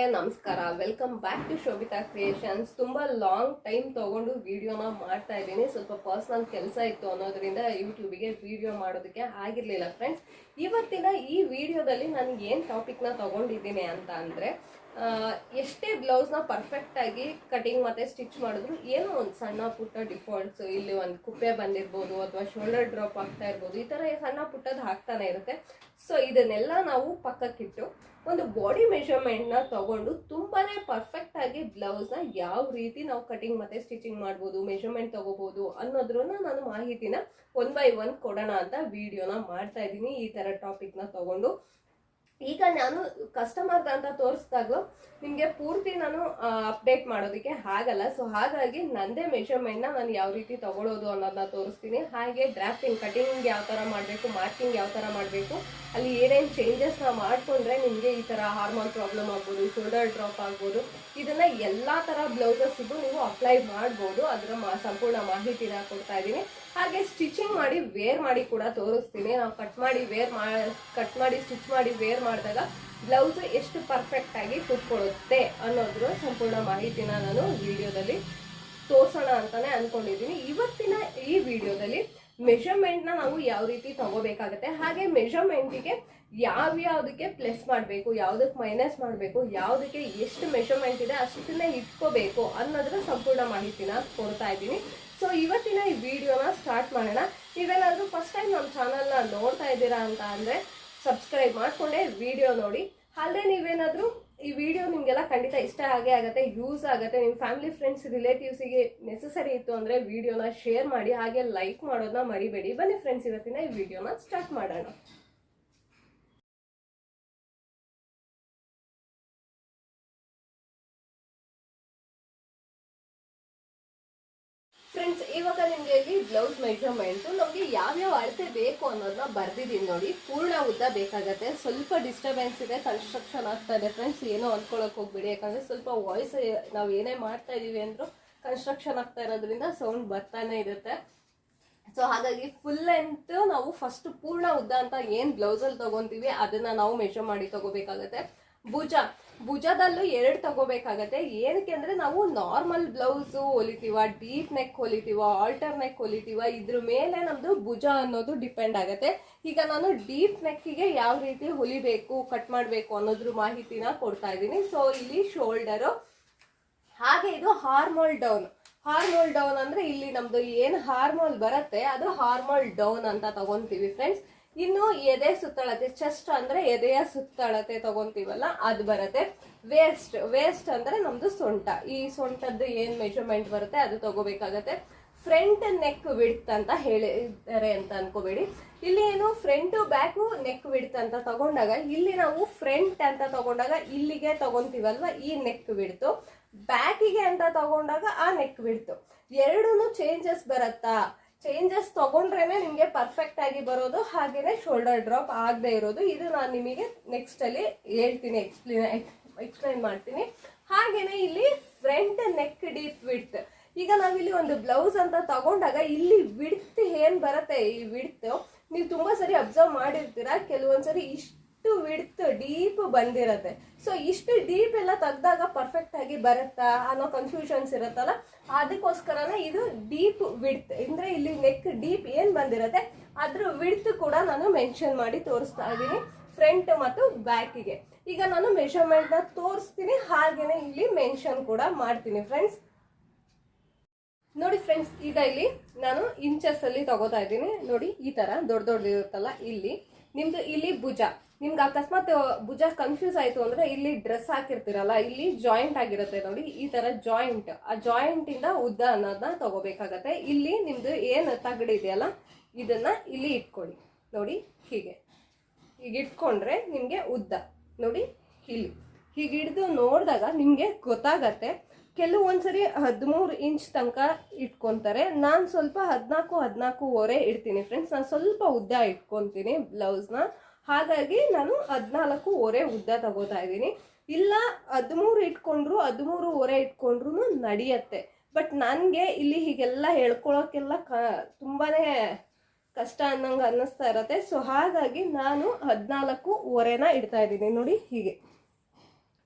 ವೀಕ್ಷಕರೇ ನಮಸ್ಕಾರ. Welcome back to Shobhita creations ತುಂಬಾ ಲಾಂಗ್ ಟೈಮ್ ತಗೊಂಡು ವಿಡಿಯೋನ ಮಾಡ್ತಾ ಇದ್ದೀನಿ. ಸ್ವಲ್ಪ ಪರ್ಸನಲ್ ಕೆಲಸ ಇತ್ತು ಅನ್ನೋದ್ರಿಂದ ಯೂಟ್ಯೂಬಿಗೆ ವಿಡಿಯೋ ಮಾಡೋದಕ್ಕೆ ಆಗಿರಲಿಲ್ಲ ಫ್ರೆಂಡ್ಸ್ ಇವತ್ತಿನ ಈ ವಿಡಿಯೋದಲ್ಲಿ ನಾನು ಏನು ಟಾಪಿಕ್ನ ತಗೊಂಡಿದ್ದೀನಿ ಅಂತ ಅಂದ್ರೆ ಎಷ್ಟೇ ಬ್ಲೌಸ್ನ ಪರ್ಫೆಕ್ಟ್ ಆಗಿ ಕಟಿಂಗ್ ಮತ್ತೆ ಸ್ಟಿಚ್ ಮಾಡಿದ್ರು, ಏನೋ ಒಂದು ಸಣ್ಣ ಪುಟ್ಟ ಡಿಫಾಲ್ಟ್ಸ್ ಇಲ್ಲಿ ಒಂದು ಕುಪ್ಪೆ ಬಂದಿರ್ಬೋದು ಅಥವಾ ಶೋಲ್ಡರ್ ಡ್ರಾಪ್ ಆಗ್ತಾ ಇರ್ಬೋದು, ಈ ತರ ಸಣ್ಣ ಪುಟ್ಟದ್ದು ಹಾಕ್ತಾನೆ ಇರುತ್ತೆ. ಸೊ ಇದನ್ನೆಲ್ಲ ನಾವು ಪಕ್ಕಕ್ಕಿಟ್ಟು ಒಂದು ಬಾಡಿ ಮೆಷರ್ಮೆಂಟ್ನ ತಗೊಂಡು ತುಂಬಾನೇ ಪರ್ಫೆಕ್ಟ್ ಆಗಿ ಬ್ಲೌಸ್ನ ಯಾವ ರೀತಿ ನಾವು ಕಟಿಂಗ್ ಮತ್ತೆ ಸ್ಟಿಚಿಂಗ್ ಮಾಡ್ಬೋದು ಮೆಷರ್ಮೆಂಟ್ ತಗೋಬಹುದು ಅನ್ನೋದ್ರನ್ನ ನಾನು ಮಾಹಿತಿನ ಒನ್ ಬೈ ಒನ್ ಕೊಡೋಣ ಅಂತ ವಿಡಿಯೋನ ಮಾಡ್ತಾ ಇದ್ದೀನಿ. ಈ ತರ ಟಾಪಿಕ್ನ ತಗೊಂಡು ಈಗ ನಾನು ಕಸ್ಟಮರ್ ಅಂತ ತೋರಿಸಿದಾಗ ನಿಮಗೆ ಪೂರ್ತಿ ನಾನು ಅಪ್ಡೇಟ್ ಮಾಡೋದಕ್ಕೆ ಆಗಲ್ಲ. ಸೊ ಹಾಗಾಗಿ ನಂದೇ ಮೆಷರ್ಮೆಂಟ್ನ ನಾನು ಯಾವ ರೀತಿ ತಗೊಳ್ಳೋದು ಅನ್ನೋದನ್ನ ತೋರಿಸ್ತೀನಿ. ಹಾಗೆ ಡ್ರಾಫ್ಟಿಂಗ್ ಕಟಿಂಗ್ ಯಾವ ಥರ ಮಾಡಬೇಕು ಮಾರ್ಕಿಂಗ್ ಯಾವ ಥರ ಮಾಡಬೇಕು, ಅಲ್ಲಿ ಏನೇನು ಚೇಂಜಸ್ನ ಮಾಡಿಕೊಂಡ್ರೆ ನಿಮಗೆ ಈ ಥರ ಹಾರ್ಮೋನ್ ಪ್ರಾಬ್ಲಮ್ ಆಗ್ಬೋದು ಶೋಲ್ಡರ್ ಡ್ರಾಪ್ ಆಗ್ಬೋದು. ಇದನ್ನ ಎಲ್ಲ ಥರ ಬ್ಲೌಸಸ್ಗೂ ನೀವು ಅಪ್ಲೈ ಮಾಡ್ಬೋದು. ಅದರ ಮಾ, ಸಂಪೂರ್ಣ ಮಾಹಿತಿನ ಕೊಡ್ತಾ ಇದ್ದೀನಿ. ಹಾಗೆ ಸ್ಟಿಚಿಂಗ್ ಮಾಡಿ ವೇರ್ ಮಾಡಿ ಕೂಡ ತೋರಿಸ್ತೀನಿ. ನಾವು ಕಟ್ ಮಾಡಿ ವೇರ್ ಮಾ ಕಟ್ ಮಾಡಿ ಸ್ಟಿಚ್ ಮಾಡಿ ವೇರ್ ಮಾಡಿದಾಗ ಬ್ಲೌಸ್ ಎಷ್ಟು ಪರ್ಫೆಕ್ಟ್ ಆಗಿ ಕುತ್ಕೊಳ್ಳುತ್ತೆ ಅನ್ನೋದ್ರ ಸಂಪೂರ್ಣ ಮಾಹಿತಿನ ನಾನು ವಿಡಿಯೋದಲ್ಲಿ ತೋರ್ಸೋಣ ಅಂತಾನೆ ಅನ್ಕೊಂಡಿದ್ದೀನಿ ಇವತ್ತಿನ ಈ ವಿಡಿಯೋದಲ್ಲಿ ಮೆಷರ್ಮೆಂಟ್ನ ನಾವು ಯಾವ ರೀತಿ ತಗೋಬೇಕಾಗತ್ತೆ, ಹಾಗೆ ಮೆಷರ್ಮೆಂಟಿಗೆ ಯಾವ್ಯಾವುದಕ್ಕೆ ಪ್ಲಸ್ ಮಾಡಬೇಕು ಯಾವುದಕ್ಕೆ ಮೈನಸ್ ಮಾಡಬೇಕು, ಯಾವುದಕ್ಕೆ ಎಷ್ಟು ಮೆಷರ್ಮೆಂಟ್ ಇದೆ ಅಷ್ಟನ್ನೇ ಇಟ್ಕೋಬೇಕು ಅನ್ನೋದ್ರ ಸಂಪೂರ್ಣ ಮಾಹಿತಿನ ಕೊಡ್ತಾ ಇದ್ದೀನಿ. ಸೊ ಇವತ್ತಿನ ಈ ವಿಡಿಯೋನ ಸ್ಟಾರ್ಟ್ ಮಾಡೋಣ. ನೀವೇನಾದರೂ ಫಸ್ಟ್ ಟೈಮ್ ನಮ್ಮ ಚಾನಲ್ನ ನೋಡ್ತಾ ಇದ್ದೀರಾ ಅಂತ ಅಂದರೆ ಸಬ್ಸ್ಕ್ರೈಬ್ ಮಾಡಿಕೊಂಡೆ ವಿಡಿಯೋ ನೋಡಿ. ಅಲ್ಲದೆ ನೀವೇನಾದರೂ ಈ ವಿಡಿಯೋ ನಿಮಗೆಲ್ಲ ಖಂಡಿತ ಇಷ್ಟ ಆಗೇ ಆಗುತ್ತೆ ಯೂಸ್ ಆಗುತ್ತೆ ನಿಮ್ಮ ಫ್ಯಾಮಿಲಿ ಫ್ರೆಂಡ್ಸ್ ರಿಲೇಟಿವ್ಸಿಗೆ ನೆಸಸರಿ ಇತ್ತು ಅಂದರೆ ವಿಡಿಯೋನ ಶೇರ್ ಮಾಡಿ, ಹಾಗೆ ಲೈಕ್ ಮಾಡೋದನ್ನ ಮರಿಬೇಡಿ. ಬನ್ನಿ ಫ್ರೆಂಡ್ಸ್ ಇವತ್ತಿನ ಈ ವಿಡಿಯೋನ ಸ್ಟಾರ್ಟ್ ಮಾಡೋಣ. ಫ್ರೆಂಡ್ಸ್ ಇವಾಗ ನಿಮಗೆ ಇಲ್ಲಿ ಬ್ಲೌಸ್ ಮೆಷರ್ಮೆಂಟ್ ನಮಗೆ ಯಾವ್ಯಾವ ಅಳತೆ ಬೇಕು ಅನ್ನೋದನ್ನ ಬರ್ದಿದ್ದೀನಿ ನೋಡಿ. ಪೂರ್ಣ ಉದ್ದ ಬೇಕಾಗತ್ತೆ. ಸ್ವಲ್ಪ ಡಿಸ್ಟರ್ಬೆನ್ಸ್ ಇದೆ ಕನ್ಸ್ಟ್ರಕ್ಷನ್ ಆಗ್ತಾ ಇದೆ ಫ್ರೆಂಡ್ಸ್ ಏನೋ ಅಂದ್ಕೊಳಕ್ ಹೋಗ್ಬೇಡಿ. ಯಾಕಂದ್ರೆ ಸ್ವಲ್ಪ ವಾಯ್ಸ್ ನಾವು ಏನೇ ಮಾಡ್ತಾ ಇದೀವಿ ಅಂದ್ರೂ ಕನ್ಸ್ಟ್ರಕ್ಷನ್ ಆಗ್ತಾ ಇರೋದ್ರಿಂದ ಸೌಂಡ್ ಬರ್ತಾನೆ ಇರುತ್ತೆ. ಸೊ ಹಾಗಾಗಿ ಫುಲ್ ಲೆಂತ್ ನಾವು ಫಸ್ಟ್ ಪೂರ್ಣ ಉದ್ದ ಅಂತ ಏನು ಬ್ಲೌಸಲ್ಲಿ ತಗೊಂತೀವಿ, ಅದನ್ನ ನಾವು ಮೆಷರ್ ಮಾಡಿ ತಗೋಬೇಕಾಗತ್ತೆ. ಭುಜ ಭುಜದಲ್ಲೂ ಎರಡು ತಗೋಬೇಕಾಗತ್ತೆ. ಏನಕ್ಕೆ ಅಂದ್ರೆ ನಾವು ನಾರ್ಮಲ್ ಬ್ಲೌಸ್ ಹೊಲಿತೀವ ಡೀಪ್ ನೆಕ್ ಹೊಲಿತೀವ ಆಲ್ಟರ್ ನೆಕ್ ಹೊಲಿತೀವ, ಇದ್ರ ಮೇಲೆ ನಮ್ದು ಭುಜ ಅನ್ನೋದು ಡಿಪೆಂಡ್ ಆಗುತ್ತೆ. ಈಗ ನಾನು ಡೀಪ್ ನೆಕ್ಕಿಗೆ ಯಾವ ರೀತಿ ಹೊಲಿಬೇಕು ಕಟ್ ಮಾಡಬೇಕು ಅನ್ನೋದ್ರ ಮಾಹಿತಿನ ಕೊಡ್ತಾ ಇದ್ದೀನಿ. ಸೊ ಇಲ್ಲಿ ಶೋಲ್ಡರು ಹಾಗೆ ಇದು ಹಾರ್ಮೋಲ್ ಡೌನ್ ಹಾರ್ಮೋಲ್ ಡೌನ್ ಅಂದ್ರೆ ಇಲ್ಲಿ ನಮ್ದು ಏನು ಹಾರ್ಮೋಲ್ ಬರುತ್ತೆ, ಅದು ಹಾರ್ಮೋಲ್ ಡೌನ್ ಅಂತ ತಗೊಂತೀವಿ ಫ್ರೆಂಡ್ಸ್ ಇನ್ನು ಎದೆ ಸುತ್ತಳತೆ ಚೆಸ್ಟ್ ಅಂದ್ರೆ ಎದೆಯ ಸುತ್ತಳತೆ ತಗೊಂತೀವಲ್ಲ, ಅದು ಬರುತ್ತೆ. ವೇಸ್ಟ್ ವೇಸ್ಟ್ ಅಂದ್ರೆ ನಮ್ದು ಸೊಂಟ. ಈ ಸೊಂಟದ್ದು ಏನ್ ಮೆಜರ್ಮೆಂಟ್ ಬರುತ್ತೆ ಅದು ತಗೋಬೇಕಾಗತ್ತೆ. ಫ್ರಂಟ್ ನೆಕ್ ವಿಡ್ತ್ ಅಂತ ಹೇಳಿದ್ದಾರೆ ಅಂತ ಅನ್ಕೋಬೇಡಿ. ಇಲ್ಲಿ ಏನು ಫ್ರಂಟ್ ಬ್ಯಾಕು ನೆಕ್ ವಿಡ್ತ್ ಅಂತ ತಗೊಂಡಾಗ, ಇಲ್ಲಿ ನಾವು ಫ್ರಂಟ್ ಅಂತ ತಗೊಂಡಾಗ ಇಲ್ಲಿಗೆ ತಗೊಂತೀವಲ್ವ, ಈ ನೆಕ್ ವಿಡ್ತು ಬ್ಯಾಕಿಗೆ ಅಂತ ತಗೊಂಡಾಗ ಆ ನೆಕ್ ವಿಡ್ತು ಎರಡೂ ಚೇಂಜಸ್ ಬರತ್ತಾ? ಚೇಂಜಸ್ ತಗೊಂಡ್ರೇನೆ ನಿಮಗೆ ಪರ್ಫೆಕ್ಟ್ ಆಗಿ ಬರೋದು, ಹಾಗೇನೆ ಶೋಲ್ಡರ್ ಡ್ರಾಪ್ ಆಗದೆ ಇರೋದು. ಇದು ನಾನು ನಿಮಗೆ ನೆಕ್ಸ್ಟ್ ಅಲ್ಲಿ ಹೇಳ್ತೀನಿ ಎಕ್ಸ್ಪ್ಲೇನ್ ಎಕ್ಸ್ಪ್ಲೈನ್ ಮಾಡ್ತೀನಿ. ಹಾಗೇನೆ ಇಲ್ಲಿ ಫ್ರಂಟ್ ನೆಕ್ ಡೀಪ್ ವಿಡ್ತ್ ಈಗ ನಾವಿಲ್ಲಿ ಒಂದು ಬ್ಲೌಸ್ ಅಂತ ತಗೊಂಡಾಗ ಇಲ್ಲಿ ವಿಡ್ತ್ ಏನ್ ಬರುತ್ತೆ? ಈ ವಿಡ್ತ್ ನೀವು ತುಂಬಾ ಸರಿ ಅಬ್ಸರ್ವ್ ಮಾಡಿರ್ತೀರಾ? ಕೆಲವೊಂದ್ಸರಿ ಇಷ್ಟು ವಿಡ್ತ್ ಡೀಪ್ ಬಂದಿರತ್ತೆ. ಸೊ ಇಷ್ಟು ಡೀಪ್ ಎಲ್ಲ ತೆಗ್ದಾಗ ಪರ್ಫೆಕ್ಟ್ ಆಗಿ ಬರುತ್ತಾ ಅನ್ನೋ ಕನ್ಫ್ಯೂಷನ್ಸ್ ಇರುತ್ತಲ್ಲ, ಅದಕ್ಕೋಸ್ಕರನೇ ಇದು ಡೀಪ್ ವಿಡ್ತ್. ಅಂದ್ರೆ ಇಲ್ಲಿ ನೆಕ್ ಡೀಪ್ ಏನ್ ಬಂದಿರತ್ತೆ, ಅದ್ರ ವಿಡ್ತ್ ಕೂಡ ನಾನು ಮೆನ್ಷನ್ ಮಾಡಿ ತೋರಿಸ್ತಾ ಇದ್ದೀನಿ ಫ್ರಂಟ್ ಮತ್ತು ಬ್ಯಾಕಿಗೆ ಈಗ ನಾನು ಮೆಷರ್ಮೆಂಟ್ನ ತೋರಿಸ್ತೀನಿ, ಹಾಗೇನೆ ಇಲ್ಲಿ ಮೆನ್ಷನ್ ಕೂಡ ಮಾಡ್ತೀನಿ ಫ್ರೆಂಡ್ಸ್ ನೋಡಿ ಫ್ರೆಂಡ್ಸ್ ಈಗ ಇಲ್ಲಿ ನಾನು ಇಂಚಸ್ ಅಲ್ಲಿ ತಗೋತಾ ಇದ್ದೀನಿ. ನೋಡಿ, ಈ ತರ ದೊಡ್ಡ ದೊಡ್ಡ ಇರುತ್ತಲ್ಲ, ಇಲ್ಲಿ. ನಿಮ್ದು ಇಲ್ಲಿ ಭುಜ. ನಿಮ್ಗೆ ಅಕಸ್ಮಾತ್ ಭುಜ ಕನ್ಫ್ಯೂಸ್ ಆಯಿತು ಅಂದ್ರೆ ಇಲ್ಲಿ ಡ್ರೆಸ್ ಹಾಕಿರ್ತೀರಲ್ಲ, ಇಲ್ಲಿ ಜಾಯಿಂಟ್ ಆಗಿರುತ್ತೆ ನೋಡಿ, ಈ ತರ ಜಾಯಿಂಟ್ ಆ ಜಾಯಿಂಟ್ ಇಂದ ಉದ್ದ ಅನ್ನೋದನ್ನ ತಗೋಬೇಕಾಗತ್ತೆ. ಇಲ್ಲಿ ನಿಮ್ದು ಏನು ತಗಡಿದೆಯಲ್ಲ ಇದನ್ನ ಇಲ್ಲಿ ಇಟ್ಕೊಳ್ಳಿ. ನೋಡಿ, ಹೀಗೆ. ಈಗ ಇಟ್ಕೊಂಡ್ರೆ ನಿಮಗೆ ಉದ್ದ. ನೋಡಿ, ಇಲ್ಲಿ. ಹೀಗೆ ಹಿಡಿದು ನೋಡಿದಾಗ ನಿಮಗೆ ಗೊತ್ತಾಗತ್ತೆ. ಕೆಲವೊಂದ್ಸರಿ ಹದಿಮೂರು ಇಂಚ್ ತನಕ ಇಟ್ಕೊತಾರೆ. ನಾನು ಸ್ವಲ್ಪ ಹದಿನಾಲ್ಕು, ಹದಿನಾಲ್ಕೂವರೆ ಇಡ್ತೀನಿ ಫ್ರೆಂಡ್ಸ್ ನಾನು ಸ್ವಲ್ಪ ಉದ್ದ ಇಟ್ಕೊತೀನಿ ಬ್ಲೌಸ್ನ ಹಾಗಾಗಿ ನಾನು ಹದಿನಾಲ್ಕೂವರೆ ಉದ್ದ ತಗೋತಾ ಇದ್ದೀನಿ. ಇಲ್ಲ, ಹದಿಮೂರು ಇಟ್ಕೊಂಡ್ರು, ಹದಿಮೂರುವರೆ ಇಟ್ಕೊಂಡ್ರು ನಡೆಯತ್ತೆ. ಬಟ್ ನನಗೆ ಇಲ್ಲಿ ಹೀಗೆಲ್ಲ ಹೇಳ್ಕೊಳೋಕ್ಕೆಲ್ಲ ಕ ತುಂಬಾ ಕಷ್ಟ ಅನ್ನಂಗೆ ಅನ್ನಿಸ್ತಾ ಇರತ್ತೆ. ಸೊ ಹಾಗಾಗಿ ನಾನು ಹದಿನಾಲ್ಕು ಒರೆನ ಇಡ್ತಾ ಇದ್ದೀನಿ. ನೋಡಿ ಹೀಗೆ.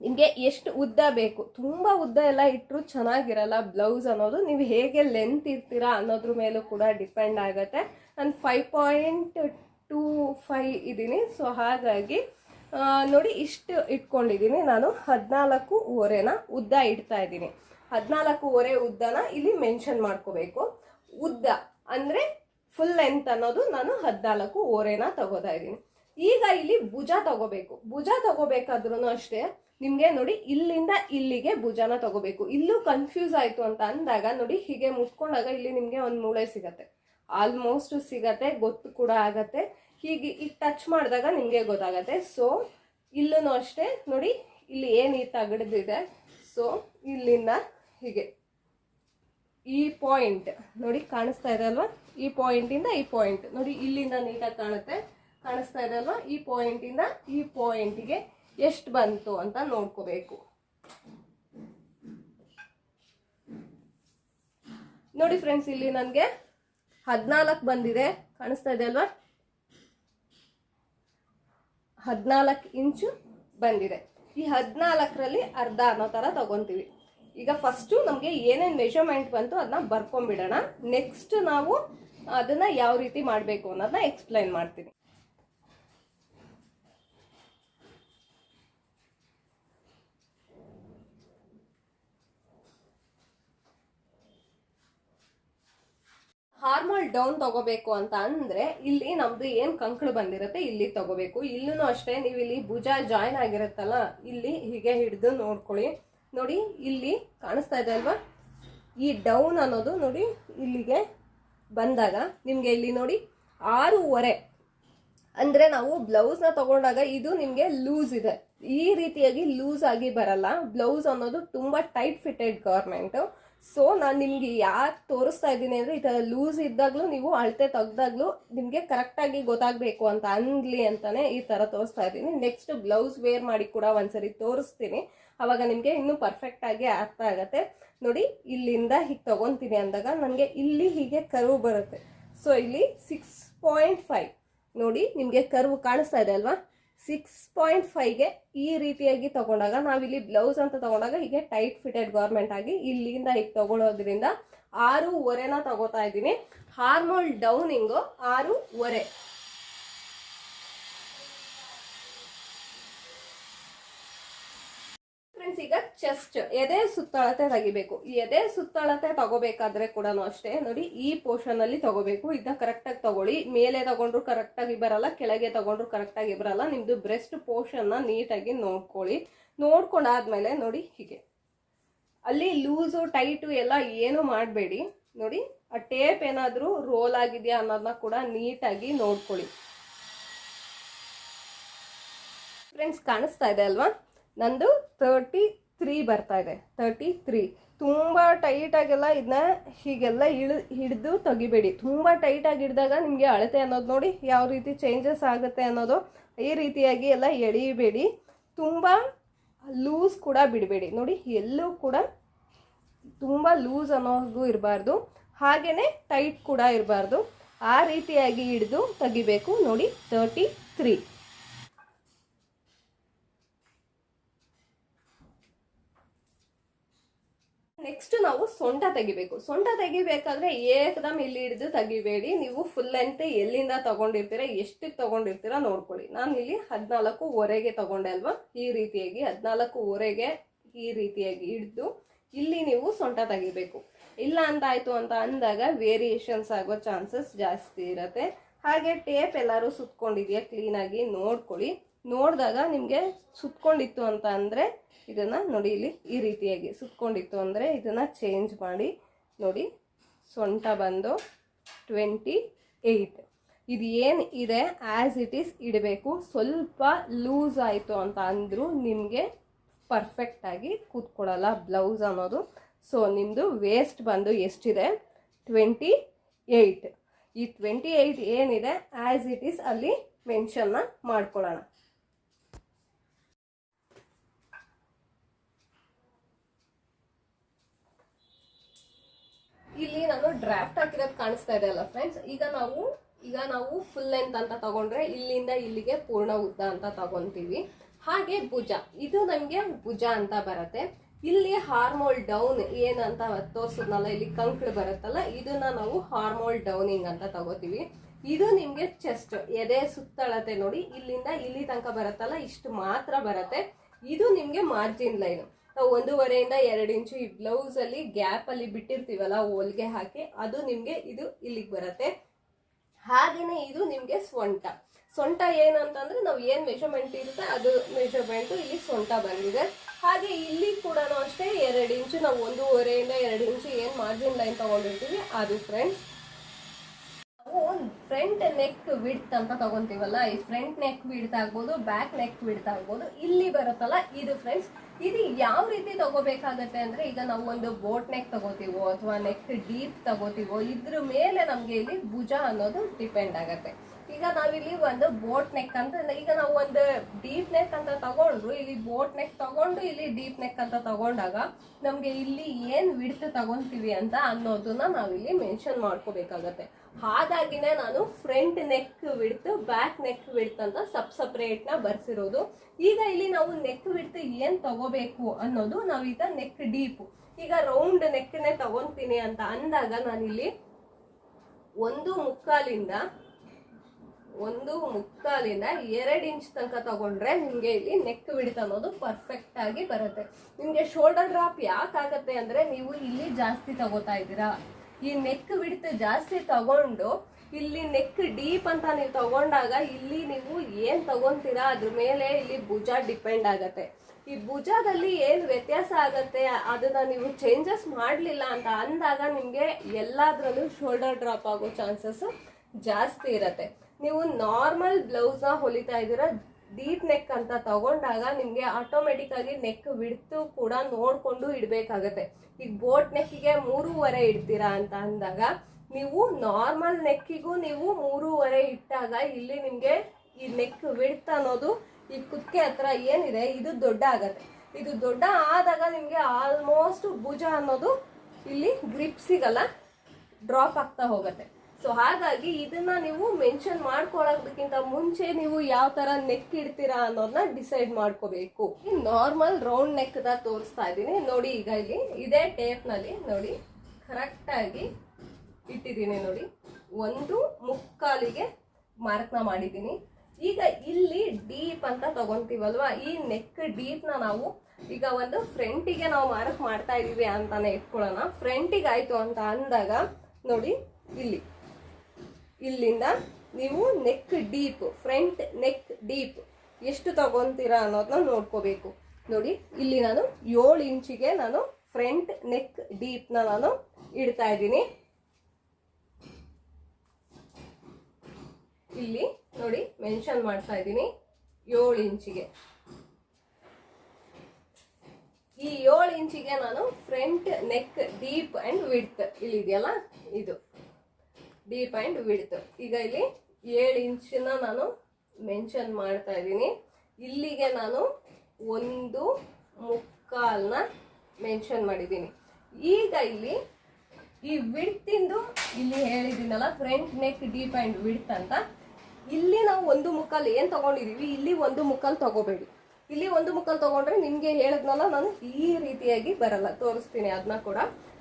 ನಿಮಗೆ ಎಷ್ಟು ಉದ್ದ ಬೇಕು? ತುಂಬ ಉದ್ದ ಎಲ್ಲ ಇಟ್ಟರು ಚೆನ್ನಾಗಿರಲ್ಲ ಬ್ಲೌಸ್ ಅನ್ನೋದು. ನೀವು ಹೇಗೆ ಲೆಂತ್ ಇರ್ತೀರಾ ಅನ್ನೋದ್ರ ಮೇಲೂ ಕೂಡ ಡಿಪೆಂಡ್ ಆಗುತ್ತೆ. ನಾನು ಫೈವ್ ಪಾಯಿಂಟ್ ಟೂ ಫೈ ಇದ್ದೀನಿ. ಸೊ ಹಾಗಾಗಿ ನೋಡಿ ಇಷ್ಟು ಇಟ್ಕೊಂಡಿದ್ದೀನಿ ನಾನು. ಹದಿನಾಲ್ಕು ಓರೆನ ಉದ್ದ ಇಡ್ತಾ ಇದ್ದೀನಿ. ಹದಿನಾಲ್ಕು ಓರೆ ಉದ್ದನ ಇಲ್ಲಿ ಮೆನ್ಷನ್ ಮಾಡ್ಕೋಬೇಕು. ಉದ್ದ ಅಂದರೆ ಫುಲ್ ಲೆಂತ್ ಅನ್ನೋದು ನಾನು ಹದಿನಾಲ್ಕು ಓರೆನ ತಗೋತಾ ಇದ್ದೀನಿ. ಈಗ ಇಲ್ಲಿ ಭುಜ ತಗೋಬೇಕು. ಭುಜ ತಗೋಬೇಕಾದ್ರೂ ಅಷ್ಟೇ, ನಿಮ್ಗೆ ನೋಡಿ ಇಲ್ಲಿಂದ ಇಲ್ಲಿಗೆ ಭುಜನ ತಗೋಬೇಕು. ಇಲ್ಲೂ ಕನ್ಫ್ಯೂಸ್ ಆಯ್ತು ಅಂತ ಅಂದಾಗ ನೋಡಿ ಹೀಗೆ ಮುಟ್ಕೊಂಡಾಗ ಇಲ್ಲಿ ನಿಮ್ಗೆ ಒಂದು ಮೂಳೆ ಸಿಗತ್ತೆ. ಆಲ್ಮೋಸ್ಟ್ ಸಿಗತ್ತೆ, ಗೊತ್ತು ಕೂಡ ಆಗತ್ತೆ. ಹೀಗೆ ಈಗ ಟಚ್ ಮಾಡಿದಾಗ ನಿಮ್ಗೆ ಗೊತ್ತಾಗತ್ತೆ. ಸೊ ಇಲ್ಲೂ ಅಷ್ಟೇ, ನೋಡಿ ಇಲ್ಲಿ ಏನು ಈ ತಗಡ್ದಿದೆ. ಸೊ ಇಲ್ಲಿಂದ ಹೀಗೆ. ಈ ಪಾಯಿಂಟ್ ನೋಡಿ ಕಾಣಿಸ್ತಾ ಇದೆ ಅಲ್ವಾ? ಈ ಪಾಯಿಂಟಿಂದ ಈ ಪಾಯಿಂಟ್ ನೋಡಿ ಇಲ್ಲಿಂದ ನೀಟಾಗಿ ಕಾಣುತ್ತೆ. ಕಾಣಿಸ್ತಾ ಇದೆ ಅಲ್ವಾ? ಈ ಪಾಯಿಂಟಿಂದ ಈ ಪಾಯಿಂಟಿಗೆ ಎಷ್ಟು ಬಂತು ಅಂತ ನೋಡ್ಕೋಬೇಕು. ನೋಡಿ ಫ್ರೆಂಡ್ಸ್ ಇಲ್ಲಿ ನನಗೆ ಹದಿನಾಲ್ಕು ಬಂದಿದೆ. ಕಾಣಿಸ್ತಾ ಇದೆ ಅಲ್ವಾ? ಹದಿನಾಲ್ಕು ಇಂಚು ಬಂದಿದೆ. ಈ ಹದಿನಾಲ್ಕರಲ್ಲಿ ಅರ್ಧ ಅನ್ನೋ ಥರ ತಗೊಂತೀವಿ. ಈಗ ಫಸ್ಟು ನಮಗೆ ಏನೇನು ಮೆಷರ್ಮೆಂಟ್ ಬಂತು ಅದನ್ನ ಬರ್ಕೊಂಬಿಡೋಣ ನೆಕ್ಸ್ಟ್ ನಾವು ಅದನ್ನ ಯಾವ ರೀತಿ ಮಾಡಬೇಕು ಅನ್ನೋದನ್ನ ಎಕ್ಸ್ಪ್ಲೈನ್ ಮಾಡ್ತೀನಿ. ಹಾರ್ಮೋಲ್ ಡೌನ್ ತಗೋಬೇಕು ಅಂತ ಅಂದ್ರೆ ಇಲ್ಲಿ ನಮ್ದು ಏನ್ ಕಂಕಳು ಬಂದಿರುತ್ತೆ ಇಲ್ಲಿ ತಗೋಬೇಕು. ಇಲ್ಲೂ ಅಷ್ಟೇ, ನೀವು ಇಲ್ಲಿ ಭುಜ ಜಾಯಿನ್ ಆಗಿರುತ್ತಲ್ಲ, ಇಲ್ಲಿ ಹೀಗೆ ಹಿಡಿದು ನೋಡ್ಕೊಳ್ಳಿ. ನೋಡಿ, ಇಲ್ಲಿ ಕಾಣಿಸ್ತಾ ಇದೆ ಅಲ್ವಾ? ಈ ಡೌನ್ ಅನ್ನೋದು ನೋಡಿ ಇಲ್ಲಿಗೆ ಬಂದಾಗ, ನಿಮ್ಗೆ ಇಲ್ಲಿ ನೋಡಿ ಆರೂವರೆ. ಅಂದ್ರೆ ನಾವು ಬ್ಲೌಸ್ನ ತಗೊಂಡಾಗ ಇದು ನಿಮ್ಗೆ ಲೂಸ್ ಇದೆ. ಈ ರೀತಿಯಾಗಿ ಲೂಸ್ ಆಗಿ ಬರಲ್ಲ. ಬ್ಲೌಸ್ ಅನ್ನೋದು ತುಂಬಾ ಟೈಟ್ ಫಿಟೆಡ್ ಗೌರ್ಮೆಂಟ್ ಸೊ ನಾನು ನಿಮ್ಗೆ ಯಾಕೆ ತೋರಿಸ್ತಾ ಇದ್ದೀನಿ ಅಂದ್ರೆ ಈ ಥರ ಲೂಸ್ ಇದ್ದಾಗ್ಲೂ ನೀವು ಅಳತೆ ತೆಗ್ದಾಗ್ಲೂ ನಿಮಗೆ ಕರೆಕ್ಟಾಗಿ ಗೊತ್ತಾಗಬೇಕು ಅಂತ ಅನ್ಲಿ ಅಂತಾನೆ ಈ ಥರ ತೋರಿಸ್ತಾ ಇದ್ದೀನಿ. ನೆಕ್ಸ್ಟ್ ಬ್ಲೌಸ್ ವೇರ್ ಮಾಡಿ ಕೂಡ ಒಂದ್ಸರಿ ತೋರಿಸ್ತೀನಿ. ಅವಾಗ ನಿಮಗೆ ಇನ್ನೂ ಪರ್ಫೆಕ್ಟ್ ಆಗಿ ಅರ್ಥ ಆಗತ್ತೆ. ನೋಡಿ, ಇಲ್ಲಿಂದ ಹೀಗೆ ತಗೊಂತೀನಿ ಅಂದಾಗ ನನಗೆ ಇಲ್ಲಿ ಹೀಗೆ ಕರ್ವ್ ಬರುತ್ತೆ. ಸೊ ಇಲ್ಲಿ ಸಿಕ್ಸ್ ಪಾಯಿಂಟ್ ಫೈವ್ ನೋಡಿ, ನಿಮಗೆ ಕರ್ವ್ ಕಾಣಿಸ್ತಾ ಇದೆ ಅಲ್ವಾ? ಸಿಕ್ಸ್ ಪಾಯಿಂಟ್ ಫೈವ್ಗೆ ಈ ರೀತಿಯಾಗಿ ತಗೊಂಡಾಗ, ನಾವಿಲ್ಲಿ ಬ್ಲೌಸ್ ಅಂತ ತಗೊಂಡಾಗ ಹೀಗೆ ಟೈಟ್ ಫಿಟೆಡ್ ಗೌರ್ಮೆಂಟ್ ಆಗಿ ಇಲ್ಲಿಂದ ಹೀಗೆ ತಗೊಳ್ಳೋದ್ರಿಂದ ಆರೂವರೆನ ತಗೋತಾ ಇದ್ದೀನಿ. ಹಾರ್ಮೋಲ್ ಡೌನಿಂಗು ಆರೂವರೆ ಫ್ರೆಂಡ್ಸ್ ಈಗ ಚೆಸ್ಟ್ ಎದೆ ಸುತ್ತಳತೆ ತೆಗಿಬೇಕು. ಎದೆ ಸುತ್ತಳತೆ ತಗೋಬೇಕಾದ್ರೆ ಕೂಡ ಅಷ್ಟೇ. ನೋಡಿ, ಈ ಪೋರ್ಷನ್ ಅಲ್ಲಿ ತಗೋಬೇಕು. ಇದನ್ನ ಕರೆಕ್ಟ್ ಆಗಿ ತಗೊಳ್ಳಿ. ಮೇಲೆ ತಗೊಂಡ್ರು ಕರೆಕ್ಟ್ ಆಗಿ ಬರಲ್ಲ, ಕೆಳಗೆ ತಗೊಂಡ್ರು ಕರೆಕ್ಟ್ ಆಗಿ ಬರಲ್ಲ. ನಿಮ್ದು ಬ್ರೆಸ್ಟ್ ಪೋರ್ಷನ್ನ ನೀಟಾಗಿ ನೋಡ್ಕೊಳ್ಳಿ. ನೋಡ್ಕೊಂಡಾದ್ಮೇಲೆ ನೋಡಿ ಹೀಗೆ. ಅಲ್ಲಿ ಲೂಸು ಟೈಟು ಎಲ್ಲ ಏನು ಮಾಡಬೇಡಿ. ನೋಡಿ, ಆ ಟೇಪ್ ಏನಾದರೂ ರೋಲ್ ಆಗಿದೆಯಾ ಅನ್ನೋದನ್ನ ಕೂಡ ನೀಟಾಗಿ ನೋಡ್ಕೊಳ್ಳಿ. ಫ್ರೆಂಡ್ಸ್ ಕಾಣಿಸ್ತಾ ಇದೆ ಅಲ್ವಾ? ನಂದು ತರ್ಟಿ ತ್ರೀ ಬರ್ತಾ ಇದೆ. ತರ್ಟಿ ತ್ರೀ ತುಂಬ ಟೈಟಾಗೆಲ್ಲ ಇದನ್ನ ಹೀಗೆಲ್ಲ ಇಳಿ, ಹಿಡಿದು ತೆಗಿಬೇಡಿ. ತುಂಬ ಟೈಟಾಗಿ ಹಿಡಿದಾಗ ನಿಮಗೆ ಅಳತೆ ಅನ್ನೋದು ನೋಡಿ ಯಾವ ರೀತಿ ಚೇಂಜಸ್ ಆಗುತ್ತೆ ಅನ್ನೋದು ಈ ರೀತಿಯಾಗಿ ಎಲ್ಲ ಎಳೀಬೇಡಿ. ತುಂಬ ಲೂಸ್ ಕೂಡ ಬಿಡಬೇಡಿ. ನೋಡಿ ಎಲ್ಲೂ ಕೂಡ ತುಂಬ ಲೂಸ್ ಅನ್ನೋದು ಇರಬಾರ್ದು. ಹಾಗೆಯೇ ಟೈಟ್ ಕೂಡ ಇರಬಾರ್ದು. ಆ ರೀತಿಯಾಗಿ ಹಿಡಿದು ತೆಗಿಬೇಕು. ನೋಡಿ ತರ್ಟಿ ತ್ರೀ ನೆಕ್ಸ್ಟ್ ನಾವು ಸೊಂಟ ತೆಗಿಬೇಕು. ಸೊಂಟ ತೆಗಿಬೇಕಾದ್ರೆ ಏಕದಮ್ ಇಲ್ಲಿ ಹಿಡಿದು ತೆಗಿಬೇಡಿ. ನೀವು ಫುಲ್ ಲೆಂತ್ ಎಲ್ಲಿಂದ ತಗೊಂಡಿರ್ತೀರ ಎಷ್ಟಕ್ಕೆ ತಗೊಂಡಿರ್ತೀರ ನೋಡ್ಕೊಳ್ಳಿ. ನಾನು ಇಲ್ಲಿ ಹದಿನಾಲ್ಕು ಹೊರೆಗೆ ತಗೊಂಡೆ ಅಲ್ವಾ? ಈ ರೀತಿಯಾಗಿ ಹದಿನಾಲ್ಕು ಹೊರೆಗೆ ಈ ರೀತಿಯಾಗಿ ಹಿಡಿದು ಇಲ್ಲಿ ನೀವು ಸೊಂಟ ತೆಗಿಬೇಕು. ಇಲ್ಲ ಅಂತ ಆಯ್ತು ಅಂತ ಅಂದಾಗ ವೇರಿಯೇಷನ್ಸ್ ಆಗೋ ಚಾನ್ಸಸ್ ಜಾಸ್ತಿ ಇರತ್ತೆ. ಹಾಗೆ ಟೇಪ್ ಎಲ್ಲರೂ ಸುತ್ಕೊಂಡಿದೆಯಾ ಕ್ಲೀನಾಗಿ ನೋಡ್ಕೊಳ್ಳಿ. ನೋಡಿದಾಗ ನಿಮಗೆ ಸುತ್ಕೊಂಡಿತ್ತು ಅಂತ ಅಂದರೆ ಇದನ್ನು ನೋಡಿ ಇಲ್ಲಿ ಈ ರೀತಿಯಾಗಿ ಸುತ್ಕೊಂಡಿತ್ತು ಅಂದರೆ ಇದನ್ನು ಚೇಂಜ್ ಮಾಡಿ ನೋಡಿ ಸೊಂಟ ಬಂದು ಟ್ವೆಂಟಿ ಏಯ್ಟ್ ಇದು ಏನು ಇದೆ? ಆ್ಯಸ್ ಇಟ್ ಈಸ್ ಇಡಬೇಕು. ಸ್ವಲ್ಪ ಲೂಸ್ ಆಯಿತು ಅಂತ ಅಂದರೂ ನಿಮಗೆ ಪರ್ಫೆಕ್ಟಾಗಿ ಕೂತ್ಕೊಳ್ಳಲ್ಲ ಬ್ಲೌಸ್ ಅನ್ನೋದು. ಸೊ ನಿಮ್ಮದು ವೇಸ್ಟ್ ಬಂದು ಎಷ್ಟಿದೆ? ಟ್ವೆಂಟಿ ಏಯ್ಟ್ ಈ ಟ್ವೆಂಟಿ ಏಯ್ಟ್ ಏನಿದೆ? ಆ್ಯಸ್ ಇಟ್ ಈಸ್ ಅಲ್ಲಿ ಮೆನ್ಷನ್ನ ಮಾಡ್ಕೊಳ್ಳೋಣ. ಇಲ್ಲಿ ನಾನು ಡ್ರಾಫ್ಟ್ ಹಾಕಿರೋದು ಕಾಣಿಸ್ತಾ ಇದೆ ಅಲ್ಲ ಫ್ರೆಂಡ್ಸ್ ಈಗ ನಾವು ಈಗ ನಾವು ಫುಲ್ ಲೆಂತ್ ಅಂತ ತಗೊಂಡ್ರೆ ಇಲ್ಲಿಂದ ಇಲ್ಲಿಗೆ ಪೂರ್ಣ ಉದ್ದ ಅಂತ ತಗೊಂತೀವಿ. ಹಾಗೆ ಭುಜ, ಇದು ನಮಗೆ ಭುಜ ಅಂತ ಬರುತ್ತೆ. ಇಲ್ಲಿ ಹಾರ್ಮೋಲ್ ಡೌನ್ ಏನಂತ ತೋರ್ಸದ್ನಲ್ಲ, ಇಲ್ಲಿ ಕಂಕ್ಳು ಬರುತ್ತಲ್ಲ, ಇದನ್ನ ನಾವು ಹಾರ್ಮೋಲ್ ಡೌನಿಂಗ್ ಅಂತ ತಗೋತೀವಿ. ಇದು ನಿಮ್ಗೆ ಚೆಸ್ಟ್ ಎದೆ ಸುತ್ತಳತೆ ನೋಡಿ, ಇಲ್ಲಿಂದ ಇಲ್ಲಿ ತನಕ ಬರುತ್ತಲ್ಲ, ಇಷ್ಟು ಮಾತ್ರ ಬರುತ್ತೆ. ಇದು ನಿಮ್ಗೆ ಮಾರ್ಜಿನ್ ಲೈನ್ ನಾವು ಒಂದೂವರೆಯಿಂದ ಎರಡು ಇಂಚು ಈ ಬ್ಲೌಸ್ ಅಲ್ಲಿ ಗ್ಯಾಪ್ ಅಲ್ಲಿ ಬಿಟ್ಟಿರ್ತೀವಲ್ಲ ಹೋಲ್ಗೆ ಹಾಕಿ, ಅದು ನಿಮ್ಗೆ ಇದು ಇಲ್ಲಿಗೆ ಬರುತ್ತೆ. ಹಾಗೇನೆ ಇದು ನಿಮ್ಗೆ ಸೊಂಟ ಸೊಂಟ ಏನಂತಂದ್ರೆ ನಾವು ಏನ್ ಮೆಷರ್ಮೆಂಟ್ ಇರುತ್ತೆ ಅದು ಮೆಷರ್ಮೆಂಟ್ ಇಲ್ಲಿ ಸೊಂಟ ಬಂದಿದೆ. ಹಾಗೆ ಇಲ್ಲಿ ಕೂಡ ಅಷ್ಟೇ ಎರಡು ಇಂಚು, ನಾವು ಒಂದೂವರೆಯಿಂದ ಎರಡು ಇಂಚು ಏನು ಮಾರ್ಜಿನ್ ಲೈನ್ ತಗೊಂಡಿರ್ತೀವಿ, ಅದು ಫ್ರೆಂಡ್ಸ್ ನಾವು ಫ್ರಂಟ್ ನೆಕ್ ವಿಡ್ತ್ ಅಂತ ತಗೊಂತೀವಲ್ಲ, ಈ ಫ್ರಂಟ್ ನೆಕ್ ವಿಡ್ತ್ ಆಗ್ಬೋದು ಬ್ಯಾಕ್ ನೆಕ್ ವಿಡ್ತ್ ಆಗ್ಬೋದು, ಇಲ್ಲಿ ಬರುತ್ತಲ್ಲ, ಇದು ಫ್ರೆಂಡ್ಸ್ ಇದು ಯಾವ ರೀತಿ ತಗೋಬೇಕಾಗತ್ತೆ ಅಂದ್ರೆ ಈಗ ನಾವು ಒಂದು ಬೋಟ್ ನೆಕ್ ತಗೋತೀವೋ ಅಥವಾ ನೆಕ್ ಡೀಪ್ ತಗೋತೀವೋ ಇದ್ರ ಮೇಲೆ ನಮ್ಗೆ ಇಲ್ಲಿ ಭುಜ ಅನ್ನೋದು ಡಿಪೆಂಡ್ ಆಗತ್ತೆ. ಈಗ ನಾವಿಲ್ಲಿ ಒಂದು ಬೋಟ್ ನೆಕ್ ಅಂತ ಈಗ ನಾವು ಒಂದು ಡೀಪ್ ನೆಕ್ ಅಂತ ತಗೊಂಡ್ರು, ಇಲ್ಲಿ ಬೋಟ್ ನೆಕ್ ತಗೊಂಡು ಇಲ್ಲಿ ಡೀಪ್ ನೆಕ್ ಅಂತ ತಗೊಂಡಾಗ ನಮ್ಗೆ ಇಲ್ಲಿ ಏನ್ ವಿಡ್ತ್ ತಗೊಂತೀವಿ ಅಂತ ಅನ್ನೋದನ್ನ ನಾವಿಲ್ಲಿ ಮೆನ್ಷನ್ ಮಾಡ್ಕೋಬೇಕಾಗತ್ತೆ. ಹಾಗಾಗಿನೇ ನಾನು front neck width back neck width ಅಂತ ಸಬ್ ಸಪ್ರೇಟ್ನ ಬರ್ಸಿರೋದು. ಈಗ ಇಲ್ಲಿ ನಾವು ನೆಕ್ ವಿಡ್ತ್ ಏನ್ ತಗೋಬೇಕು ಅನ್ನೋದು ನಾವೀಗ ನೆಕ್ ಡೀಪ್ ಈಗ ರೌಂಡ್ ನೆಕ್ನೆ ತಗೊಂತೀನಿ ಅಂತ ಅಂದಾಗ ನಾನಿಲ್ಲಿ ಒಂದು ಮುಕ್ಕಾಲಿಂದ ಒಂದು ಮುಕ್ಕಾಲಿಂದ ಎರಡು ಇಂಚ್ ತನಕ ತಗೊಂಡ್ರೆ ನಿಮ್ಗೆ ಇಲ್ಲಿ ನೆಕ್ ಬಿಡಿತ ಅನ್ನೋದು ಪರ್ಫೆಕ್ಟ್ ಆಗಿ ಬರುತ್ತೆ. ನಿಮ್ಗೆ ಶೋಲ್ಡರ್ ಡ್ರಾಪ್ ಯಾಕಾಗತ್ತೆ ಅಂದ್ರೆ ನೀವು ಇಲ್ಲಿ ಜಾಸ್ತಿ ತಗೋತಾ ಇದ್ದೀರಾ. ಈ ನೆಕ್ ಬಿಡಿತ ಜಾಸ್ತಿ ತಗೊಂಡು ಇಲ್ಲಿ ನೆಕ್ ಡೀಪ್ ಅಂತ ನೀವು ತಗೊಂಡಾಗ ಇಲ್ಲಿ ನೀವು ಏನ್ ತಗೊಂತೀರಾ ಅದ್ರ ಮೇಲೆ ಇಲ್ಲಿ ಭುಜ ಡಿಪೆಂಡ್ ಆಗತ್ತೆ. ಈ ಭುಜದಲ್ಲಿ ಏನ್ ವ್ಯತ್ಯಾಸ ಆಗತ್ತೆ ಅದನ್ನ ನೀವು ಚೇಂಜಸ್ ಮಾಡ್ಲಿಲ್ಲ ಅಂತ ಅಂದಾಗ ನಿಮ್ಗೆ ಎಲ್ಲಾದ್ರಲ್ಲೂ ಶೋಲ್ಡರ್ ಡ್ರಾಪ್ ಆಗೋ ಚಾನ್ಸಸ್ ಜಾಸ್ತಿ ಇರತ್ತೆ. ನೀವು ನಾರ್ಮಲ್ ಬ್ಲೌಸ್ನ ಹೊಲಿತಾ ಇದ್ದೀರಾ ಡೀಪ್ ನೆಕ್ ಅಂತ ತಗೊಂಡಾಗ ನಿಮ್ಗೆ ಆಟೋಮೆಟಿಕ್ ಆಗಿ ನೆಕ್ ಬಿಡ್ತು ಕೂಡ ನೋಡ್ಕೊಂಡು ಇಡಬೇಕಾಗತ್ತೆ. ಈಗ ಬೋಟ್ ನೆಕ್ಕಿಗೆ ಮೂರುವರೆ ಇಡ್ತೀರಾ ಅಂತ ಅಂದಾಗ, ನೀವು ನಾರ್ಮಲ್ ನೆಕ್ಕಿಗೂ ನೀವು ಮೂರುವರೆ ಇಟ್ಟಾಗ ಇಲ್ಲಿ ನಿಮ್ಗೆ ಈ ನೆಕ್ ವಿಡ್ತ್ ಅನ್ನೋದು ಈ ಕುತ್ತಿಗೆ ಹತ್ರ ಏನಿದೆ, ಇದು ದೊಡ್ಡ ಆಗತ್ತೆ. ಇದು ದೊಡ್ಡ ಆದಾಗ ನಿಮ್ಗೆ ಆಲ್ಮೋಸ್ಟ್ ಭುಜ ಅನ್ನೋದು ಇಲ್ಲಿ ಗ್ರಿಪ್ ಸಿಗಲ್ಲ ಡ್ರಾಪ್ ಆಗ್ತಾ ಹೋಗುತ್ತೆ. ಸೊ ಹಾಗಾಗಿ ಇದನ್ನ ನೀವು ಮೆನ್ಷನ್ ಮಾಡ್ಕೊಳ್ಳೋದಕ್ಕಿಂತ ಮುಂಚೆ ನೀವು ಯಾವ ತರ ನೆಕ್ ಇಡ್ತೀರಾ ಅನ್ನೋದನ್ನ ಡಿಸೈಡ್ ಮಾಡ್ಕೋಬೇಕು. ನಾರ್ಮಲ್ ರೌಂಡ್ ನೆಕ್ ದ ತೋರಿಸ್ತಾ ಇದ್ದೀನಿ. ನೋಡಿ, ಈಗ ಇಲ್ಲಿ ಇದೇ ಟೇಪ್ನಲ್ಲಿ ನೋಡಿ ಕರೆಕ್ಟ್ ಆಗಿ ಇಟ್ಟಿದ್ದೀನಿ ನೋಡಿ. ಒಂದು ಮುಕ್ಕಾಲಿಗೆ ಮಾರ್ಕ್ನ ಮಾಡಿದ್ದೀನಿ. ಈಗ ಇಲ್ಲಿ ಡೀಪ್ ಅಂತ ತಗೊಂತೀವಲ್ವಾ? ಈ ನೆಕ್ ಡೀಪ್ನ ನಾವು ಈಗ ಒಂದು ಫ್ರಂಟಿಗೆ ನಾವು ಮಾರ್ಕ್ ಮಾಡ್ತಾ ಇದೀವಿ ಅಂತಾನೆ ಇಟ್ಕೊಳ್ಳೋಣ. ಫ್ರಂಟಿಗೆ ಆಯ್ತು ಅಂತ ಅಂದಾಗ, ನೋಡಿ, ಇಲ್ಲಿ. ಇಲ್ಲಿಂದ ನೀವು neck deep front neck deep ಎಷ್ಟು ತಗೊಂತೀರಾ ಅನ್ನೋದನ್ನ ನೋಡ್ಕೋಬೇಕು. ನೋಡಿ, ಇಲ್ಲಿ ನಾನು ಏಳು ಇಂಚಿಗೆ ನಾನು ಫ್ರಂಟ್ ನೆಕ್ ಡೀಪ್ನ ನಾನು ಇಡ್ತಾ ಇದ್ದೀನಿ. ಇಲ್ಲಿ ನೋಡಿ ಮೆನ್ಷನ್ ಮಾಡ್ತಾ ಇದ್ದೀನಿ, ಏಳು ಇಂಚಿಗೆ. ಈ ಏಳು ಇಂಚಿಗೆ ನಾನು front neck deep and width ಇಲ್ಲಿ ಇದೆಯಲ್ಲ ಇದು. ಡೀಪ್ ಆ್ಯಂಡ್ ವಿಡ್ತ್ ಈಗ ಇಲ್ಲಿ ಏಳು ಇಂಚಿನ ನಾನು ಮೆನ್ಷನ್ ಮಾಡ್ತಾ ಇದ್ದೀನಿ. ಇಲ್ಲಿಗೆ ನಾನು ಒಂದು ಮುಕ್ಕಾಲನ್ನ ಮೆನ್ಷನ್ ಮಾಡಿದ್ದೀನಿ. ಈಗ ಇಲ್ಲಿ ಈ ವಿಡ್ತಿಂದು ಇಲ್ಲಿ ಹೇಳಿದ್ದೀನಲ್ಲ front neck deep and width ಅಂತ. ಇಲ್ಲಿ ನಾವು ಒಂದು ಮುಕ್ಕಾಲು ಏನು ತೊಗೊಂಡಿದ್ದೀವಿ ಇಲ್ಲಿ ಒಂದು ಮುಕ್ಕಾಲು ತಗೋಬೇಡಿ. ಇಲ್ಲಿ ಒಂದು ಮುಕ್ಕಾಲ್ ತಗೊಂಡ್ರೆ ನಿಮ್ಗೆ ಹೇಳದ್ನಲ್ಲ, ನಾನು ಈ ರೀತಿಯಾಗಿ ಬರಲ್ಲ. ತೋರಿಸ್ತೀನಿ ಅದನ್ನ ಕೂಡ,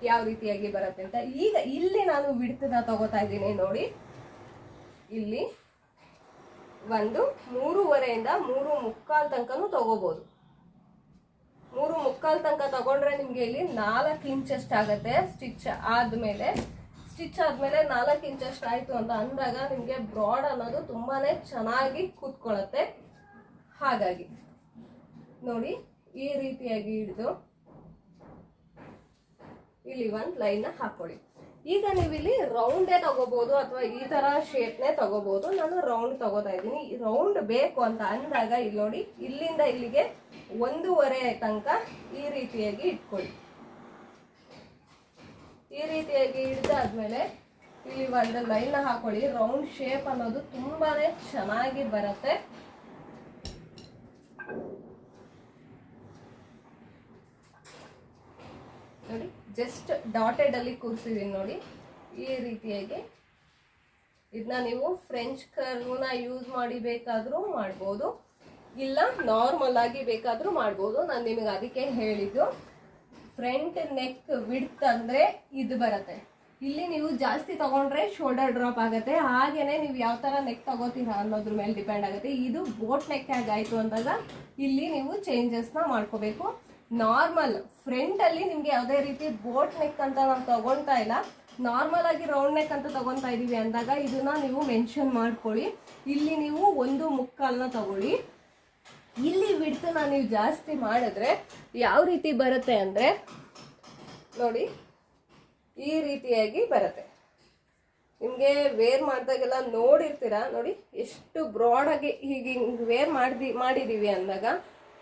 ಯಾವ ರೀತಿಯಾಗಿ ಬರುತ್ತೆ ಅಂತ. ಈಗ ಇಲ್ಲಿ ನಾನು ಬಿಡ್ತದ ತಗೋತಾ ಇದ್ದೀನಿ ನೋಡಿ. ಇಲ್ಲಿ ಒಂದು ಮೂರುವರೆಯಿಂದ ಮೂರು ಮುಕ್ಕಾಲ್ ತನಕನೂ ತಗೋಬಹುದು ಮೂರು ಮುಕ್ಕಾಲ್ ತನಕ ತಗೊಂಡ್ರೆ ನಿಮ್ಗೆ ಇಲ್ಲಿ ನಾಲ್ಕು ಇಂಚಷ್ಟು ಆಗತ್ತೆ ಸ್ಟಿಚ್ ಆದ್ಮೇಲೆ. ಸ್ಟಿಚ್ ಆದ್ಮೇಲೆ ನಾಲ್ಕು ಇಂಚಷ್ಟು ಆಯ್ತು ಅಂತ ಅಂದಾಗ ನಿಮ್ಗೆ ಬ್ರಾಡ್ ಅನ್ನೋದು ತುಂಬಾನೇ ಚೆನ್ನಾಗಿ ಕೂತ್ಕೊಳ್ಳುತ್ತೆ ಹಾಗಾಗಿ ನೋಡಿ, ಈ ರೀತಿಯಾಗಿ ಹಿಡಿದು ಇಲ್ಲಿ ಒಂದು ಲೈನ್ ಹಾಕೊಳ್ಳಿ. ಈಗ ನೀವು ಇಲ್ಲಿ ರೌಂಡೇ ತಗೋಬಹುದು ಅಥವಾ ಈ ತರ ಶೇಪ್ನೇ ತಗೋಬಹುದು ನಾನು ರೌಂಡ್ ತಗೋತಾ ಇದ್ದೀನಿ. ರೌಂಡ್ ಬೇಕು ಅಂತ ಅಂದಾಗ ಇಲ್ಲಿ ನೋಡಿ, ಇಲ್ಲಿಂದ ಇಲ್ಲಿಗೆ ಒಂದೂವರೆ ತನಕ ಈ ರೀತಿಯಾಗಿ ಇಟ್ಕೊಳ್ಳಿ. ಈ ರೀತಿಯಾಗಿ ಹಿಡಿದಾದ್ಮೇಲೆ ಇಲ್ಲಿ ಒಂದು ಲೈನ್ ಹಾಕೊಳ್ಳಿ. ರೌಂಡ್ ಶೇಪ್ ಅನ್ನೋದು ತುಂಬಾನೇ ಚೆನ್ನಾಗಿ ಬರುತ್ತೆ. ನೋಡಿ. ಜಸ್ಟ್ ಡಾಟೆಡ್ ಅಲ್ಲಿ ಕೂರಿಸಿದೀನಿ ನೋಡಿ. ಈ ರೀತಿಯಾಗಿ. ಇದನ್ನ ನೀವು ಫ್ರೆಂಚ್ ಕರ್ವ್ನ ಯೂಸ್ ಮಾಡಿ ಬೇಕಾದರೂ ಮಾಡ್ಬೋದು. ಇಲ್ಲ ನಾರ್ಮಲ್ ಆಗಿ ಬೇಕಾದರೂ ಮಾಡ್ಬೋದು. ನಾನು ನಿಮಗೆ ಅದಕ್ಕೆ ಹೇಳಿದ್ದು ಫ್ರಂಟ್ ನೆಕ್ ವಿಡ್ತ್ ಅಂದ್ರೆ ಇದು ಬರುತ್ತೆ. ಇಲ್ಲಿ ನೀವು ಜಾಸ್ತಿ ತಗೊಂಡ್ರೆ ಶೋಲ್ಡರ್ ಡ್ರಾಪ್ ಆಗುತ್ತೆ. ಹಾಗೇನೆ ನೀವು ಯಾವ ತರ ನೆಕ್ ತಗೋತೀರಾ ಅನ್ನೋದ್ರ ಮೇಲೆ ಡಿಪೆಂಡ್ ಆಗುತ್ತೆ. ಇದು ಬೋಟ್ ನೆಕ್ ಆಗಾಯ್ತು ಅಂದಾಗ ಇಲ್ಲಿ ನೀವು ಚೇಂಜಸ್ನ ಮಾಡ್ಕೋಬೇಕು. ನಾರ್ಮಲ್ ಫ್ರಂಟ್ ಅಲ್ಲಿ ನಿಮ್ಗೆ ಯಾವುದೇ ರೀತಿ ಬೋಟ್ ನೆಕ್ ಅಂತ ನಾವು ತಗೊಳ್ತಾ ಇಲ್ಲ. ನಾರ್ಮಲ್ ಆಗಿ ರೌಂಡ್ ನೆಕ್ ಅಂತ ತಗೊತಾ ಇದೀವಿ ಅಂದಾಗ ಇದನ್ನ ನೀವು ಮೆನ್ಷನ್ ಮಾಡ್ಕೊಳ್ಳಿ. ಇಲ್ಲಿ ನೀವು ಒಂದು ಮುಕ್ಕಾಲ್ನ ತಗೊಳ್ಳಿ. ಇಲ್ಲಿ ಬಿಡ್ತನ ನೀವು ಜಾಸ್ತಿ ಮಾಡಿದ್ರೆ ಯಾವ ರೀತಿ ಬರುತ್ತೆ ಅಂದ್ರೆ, ನೋಡಿ, ಈ ರೀತಿಯಾಗಿ ಬರುತ್ತೆ. ನಿಮಗೆ ವೇರ್ ಮಾಡಿದಾಗೆಲ್ಲ ನೋಡಿರ್ತೀರಾ? ನೋಡಿ, ಎಷ್ಟು ಬ್ರಾಡ್ ಆಗಿ ಹೀಗೆ ವೇರ್ ಮಾಡಿದಿ ಮಾಡಿದೀವಿ ಅಂದಾಗ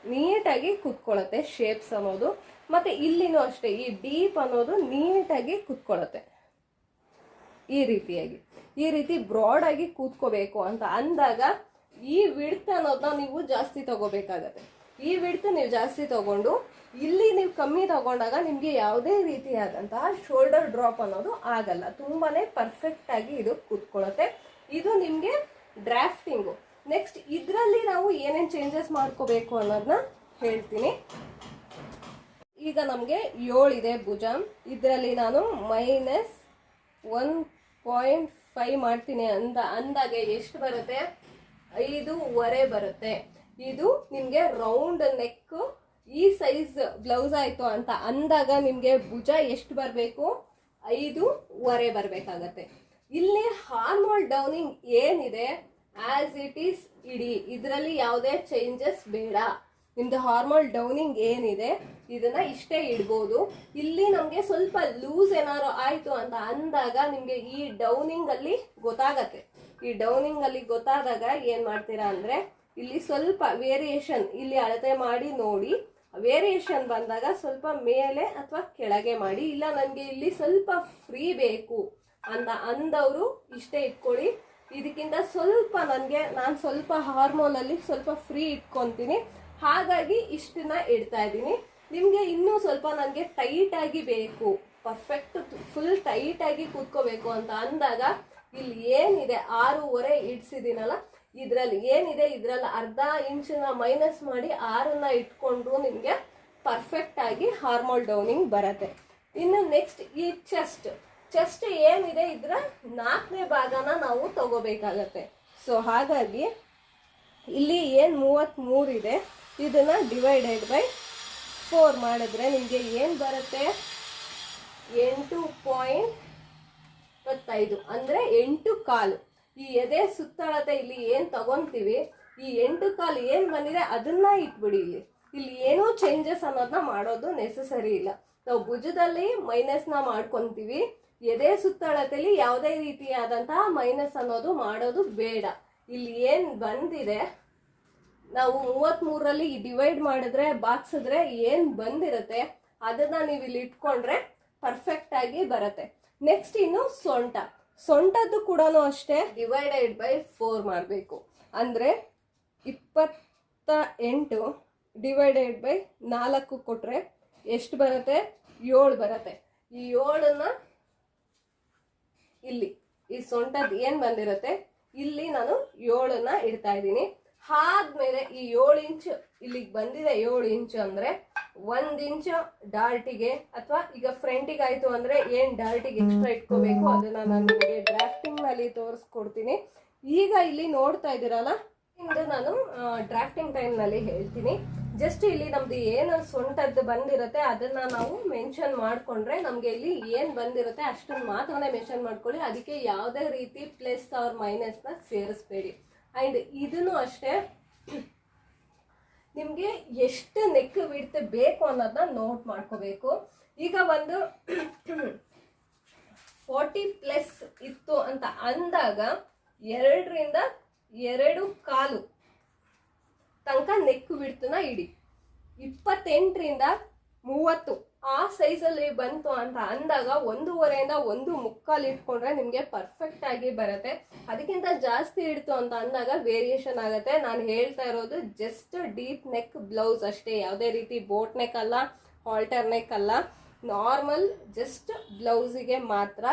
ನೀಟಾಗಿ ಕುತ್ಕೊಳ್ಳುತ್ತೆ ಶೇಪ್ಸ್ ಅನ್ನೋದು. ಮತ್ತೆ ಇಲ್ಲಿನೂ ಅಷ್ಟೇ, ಈ ಡೀಪ್ ಅನ್ನೋದು ನೀಟಾಗಿ ಕುತ್ಕೊಳ್ಳುತ್ತೆ. ಈ ರೀತಿಯಾಗಿ. ಈ ರೀತಿ ಬ್ರಾಡ್ ಆಗಿ ಕೂತ್ಕೋಬೇಕು ಅಂತ ಅಂದಾಗ ಈ ವಿಡ್ತ್ ಅನ್ನೋದನ್ನ ನೀವು ಜಾಸ್ತಿ ತಗೋಬೇಕಾಗತ್ತೆ. ಈ ವಿಡ್ತ್ ನೀವು ಜಾಸ್ತಿ ತಗೊಂಡು ಇಲ್ಲಿ ನೀವು ಕಮ್ಮಿ ತಗೊಂಡಾಗ ನಿಮಗೆ ಯಾವುದೇ ರೀತಿಯಾದಂತಹ ಶೋಲ್ಡರ್ ಡ್ರಾಪ್ ಅನ್ನೋದು ಆಗಲ್ಲ. ತುಂಬಾನೇ ಪರ್ಫೆಕ್ಟ್ ಆಗಿ ಇದು ಕೂತ್ಕೊಳ್ಳುತ್ತೆ. ಇದು ನಿಮಗೆ ಡ್ರಾಫ್ಟಿಂಗು ನೆಕ್ಸ್ಟ್ ಇದರಲ್ಲಿ ನಾವು ಏನೇನು ಚೇಂಜಸ್ ಮಾಡ್ಕೋಬೇಕು ಅನ್ನೋದನ್ನ ಹೇಳ್ತೀನಿ. ಈಗ ನಮಗೆ ಏಳಿದೆ ಭುಜ. ಇದರಲ್ಲಿ ನಾನು ಮೈನಸ್ ಒನ್ ಪಾಯಿಂಟ್ ಫೈವ್ ಮಾಡ್ತೀನಿ ಅಂದ, ಅಂದಾಗ ಎಷ್ಟು ಬರುತ್ತೆ? ಐದೂವರೆ ಬರುತ್ತೆ. ಇದು ನಿಮಗೆ ರೌಂಡ್ ನೆಕ್ ಈ ಸೈಜ್ ಬ್ಲೌಸ್ ಆಯಿತು ಅಂತ ಅಂದಾಗ ನಿಮಗೆ ಭುಜ ಎಷ್ಟು ಬರಬೇಕು? ಐದೂವರೆ ಬರಬೇಕಾಗತ್ತೆ. ಇಲ್ಲಿ ಹಾರ್ಮೋಲ್ ಡೌನಿಂಗ್ ಏನಿದೆ? ಆಸ್ ಇಟ್ ಈಸ್ ಇಡಿ ಇದರಲ್ಲಿ ಯಾವುದೇ ಚೇಂಜಸ್ ಬೇಡ. ನಿಮ್ದು ಹಾರ್ಮೋನ್ ಡೌನಿಂಗ್ ಏನಿದೆ, ಇದನ್ನ ಇಷ್ಟೇ ಇಡ್ಬೋದು. ಇಲ್ಲಿ ನಮಗೆ ಸ್ವಲ್ಪ ಲೂಸ್ ಏನಾದ್ರು ಆಯ್ತು ಅಂತ ಅಂದಾಗ ನಿಮ್ಗೆ ಈ ಡೌನಿಂಗ್ ಅಲ್ಲಿ ಗೊತ್ತಾಗತ್ತೆ. ಈ ಡೌನಿಂಗ್ ಅಲ್ಲಿ ಗೊತ್ತಾದಾಗ ಏನ್ ಮಾಡ್ತೀರಾ ಅಂದ್ರೆ, ಇಲ್ಲಿ ಸ್ವಲ್ಪ ವೇರಿಯೇಷನ್ ಇಲ್ಲಿ ಅಳತೆ ಮಾಡಿ ನೋಡಿ. ವೇರಿಯೇಷನ್ ಬಂದಾಗ ಸ್ವಲ್ಪ ಮೇಲೆ ಅಥವಾ ಕೆಳಗೆ ಮಾಡಿ. ಇಲ್ಲ, ನನಗೆ ಇಲ್ಲಿ ಸ್ವಲ್ಪ ಫ್ರೀ ಬೇಕು ಅಂತ ಅಂದವರು ಇಷ್ಟೇ ಇಟ್ಕೊಳ್ಳಿ. ಇದಕ್ಕಿಂತ ಸ್ವಲ್ಪ ನನಗೆ, ನಾನು ಸ್ವಲ್ಪ ಹಾರ್ಮೋನಲ್ಲಿ ಸ್ವಲ್ಪ ಫ್ರೀ ಇಟ್ಕೊತೀನಿ. ಹಾಗಾಗಿ ಇಷ್ಟನ್ನ ಇಡ್ತಾ ಇದ್ದೀನಿ. ನಿಮಗೆ ಇನ್ನೂ ಸ್ವಲ್ಪ ನನಗೆ ಟೈಟಾಗಿ ಬೇಕು. ಪರ್ಫೆಕ್ಟ್ ಫುಲ್ ಟೈಟಾಗಿ ಕೂತ್ಕೋಬೇಕು ಅಂತ ಅಂದಾಗ ಇಲ್ಲಿ ಏನಿದೆ? ಆರೂವರೆ ಇಡ್ಸಿದ್ದೀನಲ್ಲ? ಇದರಲ್ಲಿ ಏನಿದೆ? ಇದರಲ್ಲಿ ಅರ್ಧ ಇಂಚನ್ನ ಮೈನಸ್ ಮಾಡಿ ಆರನ್ನ ಇಟ್ಕೊಂಡ್ರು ನಿಮಗೆ ಪರ್ಫೆಕ್ಟಾಗಿ ಹಾರ್ಮೋಲ್ ಡೌನಿಂಗ್ ಬರುತ್ತೆ. ಇನ್ನು ನೆಕ್ಸ್ಟ್ ಈ ಚೆಸ್ಟ್ ಚೆಸ್ಟ್ ಏನಿದೆ ಇದರ ನಾಲ್ಕನೇ ಭಾಗನ ನಾವು ತಗೋಬೇಕಾಗತ್ತೆ. ಸೊ ಹಾಗಾಗಿ ಇಲ್ಲಿ ಏನು ಮೂವತ್ತ್ಮೂರು ಇದೆ. ಇದನ್ನು ಡಿವೈಡೆಡ್ ಬೈ ಫೋರ್ ಮಾಡಿದ್ರೆ ನಿಮಗೆ ಏನು ಬರುತ್ತೆ? ಎಂಟು ಪಾಯಿಂಟ್ ಇಪ್ಪತ್ತೈದು. ಅಂದರೆ ಎಂಟು ಕಾಲು. ಈ ಎದೆ ಸುತ್ತಳತೆ ಇಲ್ಲಿ ಏನು ತಗೊಂತೀವಿ? ಈ ಎಂಟು ಕಾಲು ಏನು ಬಂದಿದೆ? ಅದನ್ನ ಇಟ್ಬಿಡಿ ಇಲ್ಲಿ. ಇಲ್ಲಿ ಏನೂ ಚೇಂಜಸ್ ಅನ್ನೋದನ್ನ ಮಾಡೋದು ನೆಸಸರಿ ಇಲ್ಲ. ನಾವು ಭುಜದಲ್ಲಿ ಮೈನಸ್ನ ಮಾಡ್ಕೊಂತೀವಿ. ಎದೆ ಸುತ್ತಳತೆಯಲ್ಲಿ ಯಾವುದೇ ರೀತಿಯಾದಂತಹ ಮೈನಸ್ ಅನ್ನೋದು ಮಾಡೋದು ಬೇಡ. ಇಲ್ಲಿ ಏನು ಬಂದಿದೆ, ನಾವು ಮೂವತ್ತ್ಮೂರರಲ್ಲಿ ಡಿವೈಡ್ ಮಾಡಿದ್ರೆ, ಬಾಕ್ಸಿದ್ರೆ ಏನು ಬಂದಿರುತ್ತೆ, ಅದನ್ನ ನೀವು ಇಲ್ಲಿ ಇಟ್ಕೊಂಡ್ರೆ ಪರ್ಫೆಕ್ಟ್ ಆಗಿ ಬರುತ್ತೆ. ನೆಕ್ಸ್ಟ್ ಇನ್ನು ಸೊಂಟ. ಸೊಂಟದ್ದು ಕೂಡ ಅಷ್ಟೇ ಡಿವೈಡೆಡ್ ಬೈ ಫೋರ್ ಮಾಡಬೇಕು. ಅಂದರೆ ಇಪ್ಪತ್ತ ಎಂಟು ಡಿವೈಡೆಡ್ ಬೈ ನಾಲ್ಕು ಕೊಟ್ಟರೆ ಎಷ್ಟು ಬರುತ್ತೆ? ಏಳು ಬರುತ್ತೆ. ಈ ಏಳನ್ನ ಇಲ್ಲಿ, ಈ ಸೊಂಟದ ಏನ್ ಬಂದಿರುತ್ತೆ? ಇಲ್ಲಿ ನಾನು ಏಳನ್ನ ಇಡ್ತಾ ಇದ್ದೀನಿ. ಆದ್ಮೇಲೆ ಈ ಏಳು ಇಂಚ್, ಇಲ್ಲಿಗೆ ಬಂದಿದೆ ಏಳು ಇಂಚ್ ಅಂದ್ರೆ ಒಂದ್ ಇಂಚ್ ಡಾರ್ಟಿಗೆ ಅಥವಾ ಈಗ ಫ್ರಂಟಿಗೆ ಆಯ್ತು ಅಂದ್ರೆ ಏನ್ ಡಾರ್ಟಿಗೆ ಎಕ್ಸ್ಟ್ರಾ ಇಟ್ಕೋಬೇಕು ಅದನ್ನ ನಾನು ನಿಮಗೆ ಡ್ರಾಫ್ಟಿಂಗ್ನಲ್ಲಿ ತೋರಿಸ್ಕೊಡ್ತೀನಿ. ಈಗ ಇಲ್ಲಿ ನೋಡ್ತಾ ಇದ್ದೀರಲ್ಲ ಇಂದು ನಾನು ಡ್ರಾಫ್ಟಿಂಗ್ ಟೈಮ್ನಲ್ಲಿ ಹೇಳ್ತೀನಿ. ಜಸ್ಟ್ ಇಲ್ಲಿ ನಮ್ದು ಏನು ಸೊಂಟದ್ದು ಬಂದಿರುತ್ತೆ, ಅದನ್ನ ನಾವು ಮೆನ್ಷನ್ ಮಾಡ್ಕೊಂಡ್ರೆ ನಮ್ಗೆ ಇಲ್ಲಿ ಏನ್ ಬಂದಿರುತ್ತೆ ಅಷ್ಟನ್ನ ಮಾತ್ರನೇ ಮೆನ್ಷನ್ ಮಾಡ್ಕೊಳ್ಳಿ. ಅದಕ್ಕೆ ಯಾವುದೇ ರೀತಿ ಪ್ಲಸ್ ಅವ್ರ ಮೈನಸ್ನ ಸೇರಿಸ್ಬೇಡಿ. ಅಂಡ್ ಇದನ್ನು ಅಷ್ಟೇ ನಿಮಗೆ ಎಷ್ಟು ನೆಕ್ ಬಿಡ್ತೆ ಬೇಕು ಅನ್ನೋದನ್ನ ನೋಟ್ ಮಾಡ್ಕೋಬೇಕು. ಈಗ ಒಂದು ಫೋರ್ಟಿ ಪ್ಲಸ್ ಇತ್ತು ಅಂತ ಅಂದಾಗ ಎರಡರಿಂದ ಎರಡು ಕಾಲು ತನಕ ನೆಕ್ ಬಿಡ್ತನ ಇಡಿ. ಇಪ್ಪತ್ತೆಂಟರಿಂದ ಮೂವತ್ತು. ಆ ಸೈಜಲ್ಲಿ ಬಂತು ಅಂತ ಅಂದಾಗ ಒಂದೂವರೆಯಿಂದ ಒಂದು ಮುಕ್ಕಾಲು ಇಟ್ಕೊಂಡ್ರೆ ನಿಮಗೆ ಪರ್ಫೆಕ್ಟ್ ಆಗಿ ಬರುತ್ತೆ. ಅದಕ್ಕಿಂತ ಜಾಸ್ತಿ ಇಡ್ತು ಅಂತ ಅಂದಾಗ ವೇರಿಯೇಷನ್ ಆಗುತ್ತೆ. ನಾನು ಹೇಳ್ತಾ ಇರೋದು ಜಸ್ಟ್ ಡೀಪ್ ನೆಕ್ ಬ್ಲೌಸ್ ಅಷ್ಟೇ. ಯಾವುದೇ ರೀತಿ ಬೋಟ್ ನೆಕ್ ಅಲ್ಲ ಹಾಲ್ಟರ್ ನೆಕ್ ಅಲ್ಲ. ನಾರ್ಮಲ್ ಜಸ್ಟ್ ಬ್ಲೌಸಿಗೆ ಮಾತ್ರ.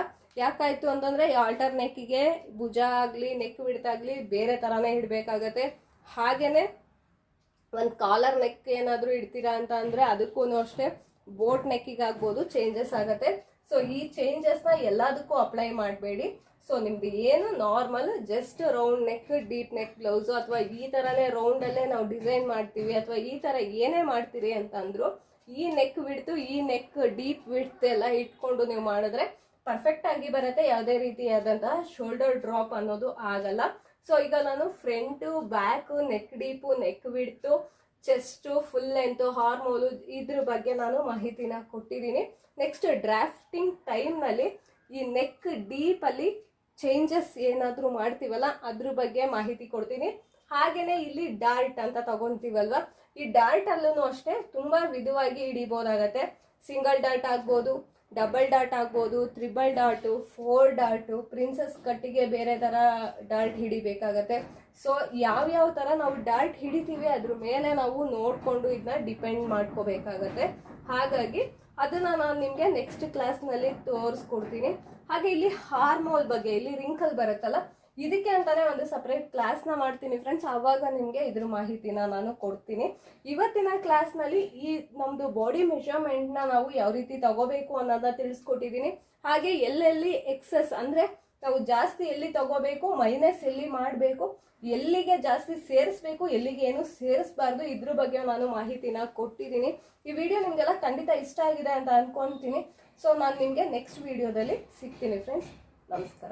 ಯಾಕಾಯ್ತು ಅಂತಂದ್ರೆ ಆಲ್ಟರ್ ನೆಕ್ಕಿಗೆ ಭುಜ ಆಗಲಿ ನೆಕ್ ಬಿಡ್ತಾಗ್ಲಿ ಬೇರೆ ಥರನೇ ಇಡಬೇಕಾಗತ್ತೆ. ಹಾಗೇನೆ ಒಂದು ಕಾಲರ್ ನೆಕ್ ಏನಾದರೂ ಇಡ್ತೀರಾ ಅಂತ ಅಂದರೆ ಅದಕ್ಕೂ ಅಷ್ಟೇ ಬೋಟ್ ನೆಕ್ಕಿಗೆ ಆಗ್ಬೋದು ಚೇಂಜಸ್ ಆಗುತ್ತೆ. ಸೊ ಈ ಚೇಂಜಸ್ನ ಎಲ್ಲದಕ್ಕೂ ಅಪ್ಲೈ ಮಾಡಬೇಡಿ. ಸೊ ನಿಮ್ದು ಏನು normal just round neck deep neck blouse ಅಥವಾ ಈ ಥರನೇ ರೌಂಡಲ್ಲೇ ನಾವು ಡಿಸೈನ್ ಮಾಡ್ತೀವಿ ಅಥವಾ ಈ ಥರ ಏನೇ ಮಾಡ್ತೀರಿ ಅಂತಂದ್ರು, ಈ ನೆಕ್ ಬಿಡ್ತು ಈ ನೆಕ್ ಡೀಪ್ ವಿಡ್ತ್ ಎಲ್ಲ ಇಟ್ಕೊಂಡು ನೀವು ಮಾಡಿದ್ರೆ ಪರ್ಫೆಕ್ಟ್ ಆಗಿ ಬರುತ್ತೆ. ಯಾವುದೇ ರೀತಿಯಾದಂತಹ ಶೋಲ್ಡರ್ ಡ್ರಾಪ್ ಅನ್ನೋದು ಆಗಲ್ಲ. ಸೊ ಈಗ ನಾನು front back neck deep neck ಬಿಡ್ತು ಚೆಸ್ಟು ಫುಲ್ ಲೆಂತ್ ಹಾರ್ಮೋಲು ಇದ್ರ ಬಗ್ಗೆ ನಾನು ಮಾಹಿತಿನ ಕೊಟ್ಟಿದ್ದೀನಿ. ನೆಕ್ಸ್ಟ್ ಡ್ರಾಫ್ಟಿಂಗ್ ಟೈಮ್ನಲ್ಲಿ ಈ ನೆಕ್ ಡೀಪಲ್ಲಿ ಚೇಂಜಸ್ ಏನಾದರೂ ಮಾಡ್ತೀವಲ್ಲ, ಅದ್ರ ಬಗ್ಗೆ ಮಾಹಿತಿ ಕೊಡ್ತೀನಿ. ಹಾಗೇನೆ ಇಲ್ಲಿ ಡಾರ್ಟ್ ಅಂತ ತಗೊಂತೀವಲ್ವ, ಈ ಡಾರ್ಟ್ ಅಲ್ಲೂ ಅಷ್ಟೇ ತುಂಬಾ ವಿಧವಾಗಿ ಹಿಡಿಬೋದಾಗತ್ತೆ. ಸಿಂಗಲ್ ಡಾರ್ಟ್ ಆಗ್ಬೋದು ಡಬಲ್ ಡಾಟ್ ಆಗ್ಬೋದು, ತ್ರಿಬಲ್ ಡಾಟು, ಫೋರ್ ಡಾಟು, ಪ್ರಿನ್ಸಸ್ ಕಟ್ಟಿಗೆ ಬೇರೆ ಥರ ಡಾರ್ಟ್ ಹಿಡಿಬೇಕಾಗತ್ತೆ. ಸೊ ಯಾವ್ಯಾವ ಥರ ನಾವು ಡಾರ್ಟ್ ಹಿಡಿತೀವಿ ಅದ್ರ ಮೇಲೆ ನಾವು ನೋಡಿಕೊಂಡು ಇದನ್ನ ಡಿಪೆಂಡ್ ಮಾಡ್ಕೋಬೇಕಾಗತ್ತೆ. ಹಾಗಾಗಿ ಅದನ್ನು ನಾನು ನಿಮಗೆ ನೆಕ್ಸ್ಟ್ ಕ್ಲಾಸ್ನಲ್ಲಿ ತೋರಿಸ್ಕೊಡ್ತೀನಿ. ಹಾಗೆ ಇಲ್ಲಿ ಹಾರ್ಮೋಲ್ ಬಗ್ಗೆ, ಇಲ್ಲಿ ರಿಂಕಲ್ ಬರುತ್ತಲ್ಲ ಇದಕ್ಕೆ ಅಂತಾನೆ ಒಂದು ಸಪ್ರೇಟ್ ಕ್ಲಾಸ್ನ ಮಾಡ್ತೀನಿ ಫ್ರೆಂಡ್ಸ್ ಆವಾಗ ನಿಮಗೆ ಇದ್ರ ಮಾಹಿತಿನ ನಾನು ಕೊಡ್ತೀನಿ. ಇವತ್ತಿನ ಕ್ಲಾಸ್ನಲ್ಲಿ ಈ ನಮ್ಮದು ಬಾಡಿ ಮೆಷರ್ಮೆಂಟ್ನ ನಾವು ಯಾವ ರೀತಿ ತಗೋಬೇಕು ಅನ್ನೋದನ್ನ ತಿಳಿಸ್ಕೊಟ್ಟಿದ್ದೀನಿ ಹಾಗೆ ಎಲ್ಲೆಲ್ಲಿ ಎಕ್ಸಸ್ ಅಂದರೆ ನಾವು ಜಾಸ್ತಿ ಎಲ್ಲಿ ತಗೋಬೇಕು ಮೈನಸ್ ಎಲ್ಲಿ ಮಾಡಬೇಕು, ಎಲ್ಲಿಗೆ ಜಾಸ್ತಿ ಸೇರಿಸ್ಬೇಕು, ಎಲ್ಲಿಗೆ ಏನು ಸೇರಿಸ್ಬಾರ್ದು, ಇದ್ರ ಬಗ್ಗೆ ನಾನು ಮಾಹಿತಿನ ಕೊಟ್ಟಿದ್ದೀನಿ ಈ ವಿಡಿಯೋ ನಿಮಗೆಲ್ಲ ಖಂಡಿತ ಇಷ್ಟ ಆಗಿದೆ ಅಂತ ಅನ್ಕೊಂತೀನಿ. ಸೊ ನಾನು ನಿಮಗೆ ನೆಕ್ಸ್ಟ್ ವಿಡಿಯೋದಲ್ಲಿ ಸಿಗ್ತೀನಿ ಫ್ರೆಂಡ್ಸ್ ನಮಸ್ಕಾರ.